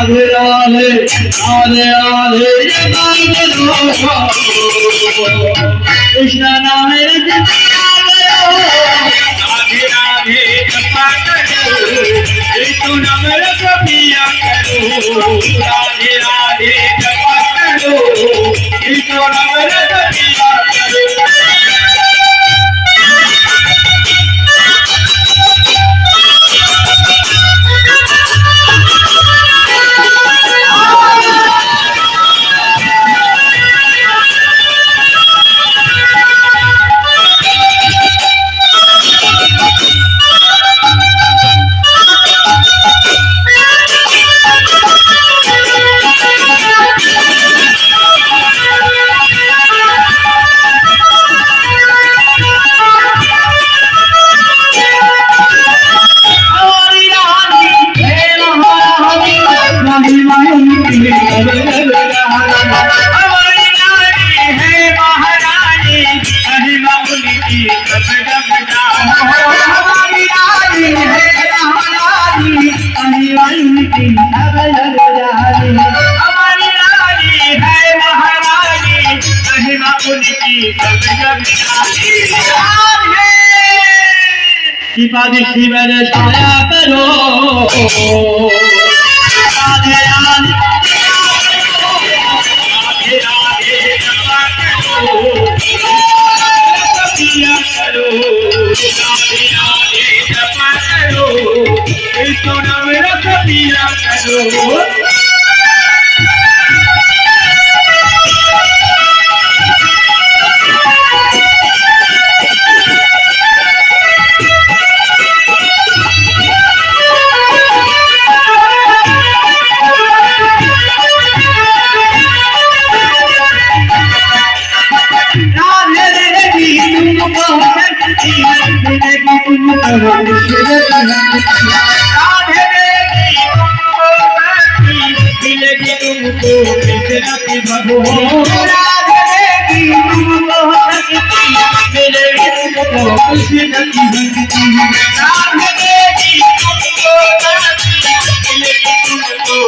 রাধে রাধে রাধে রাধে কৃষ্ণ নামে রাধে রাধে কৃষ্ণ রাধে রাধে शिवा शिवर छाया करो तुमको फितरत भगवान करेगी तुमको हस्ती मेरे तुमको फितरत भगवान करेगी तुमको हस्ती मेरे तुमको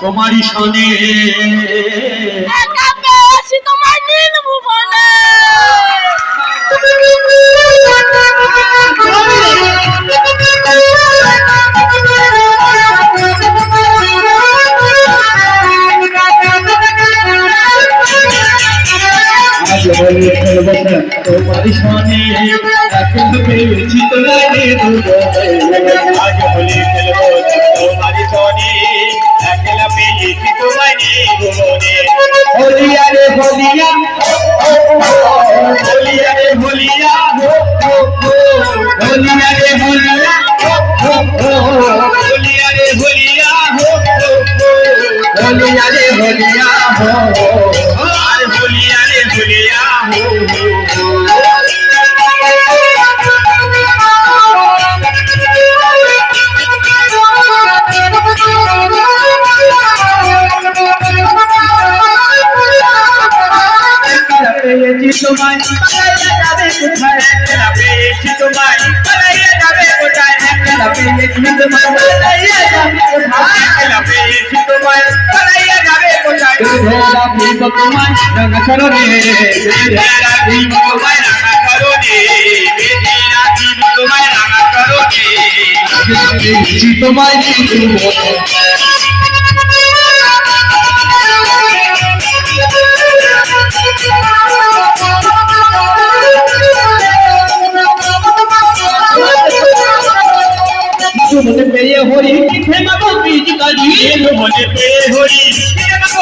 তোমারই সনে দিয়া ভুলিয়া রে ভুলিয়া ভুলিয়া রে ভুলিয়া ভুলিয়া রে ভুলিয়া ভুলিয়া রে ভুলিয়া আর ভুলিয়া রে ভুলিয়া তোমায় পালাইয়া যাবে কোথায়? একলা পেয়েছি তোমায় পালাইয়া যাবে কোথায়? একলা পেয়েছি তোমায় পালাইয়া যাবে কোথায় একলা পেয়েছি তোমায় পালাইয়া যাবে কোথায় তোমায় রঙ তোমায় রাঙা তোমায় রাঙা মনে পেয়ে হরি মনে পেয়ে হরি।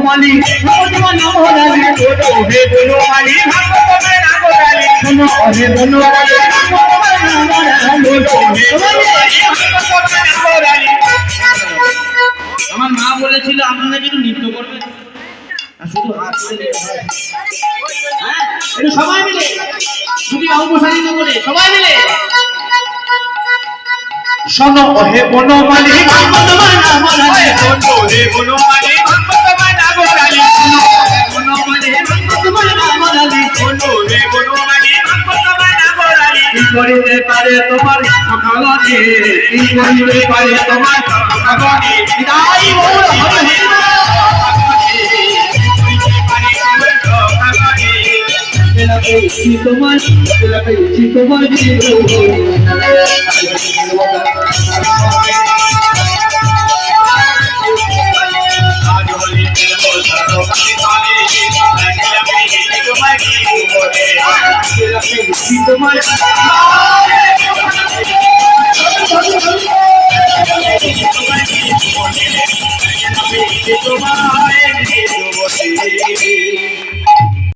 তোমার মালি ভাগ্য না মহারানী আমার মা বলেছিল আপনারা কিন্তু নৃত্য করবেন? শুধু হাত তুলে হ্যাঁ সবাই মিলে। শুধু অপসারিত করে সবাই মিলে। শোনো হে বনমালী ভগবান কি করিতে পারে তোমার সকালনে কি করিতে পারে তোমার হরে বেলা তোমার তোমার বেলা পেয়েছি তোমার তোমার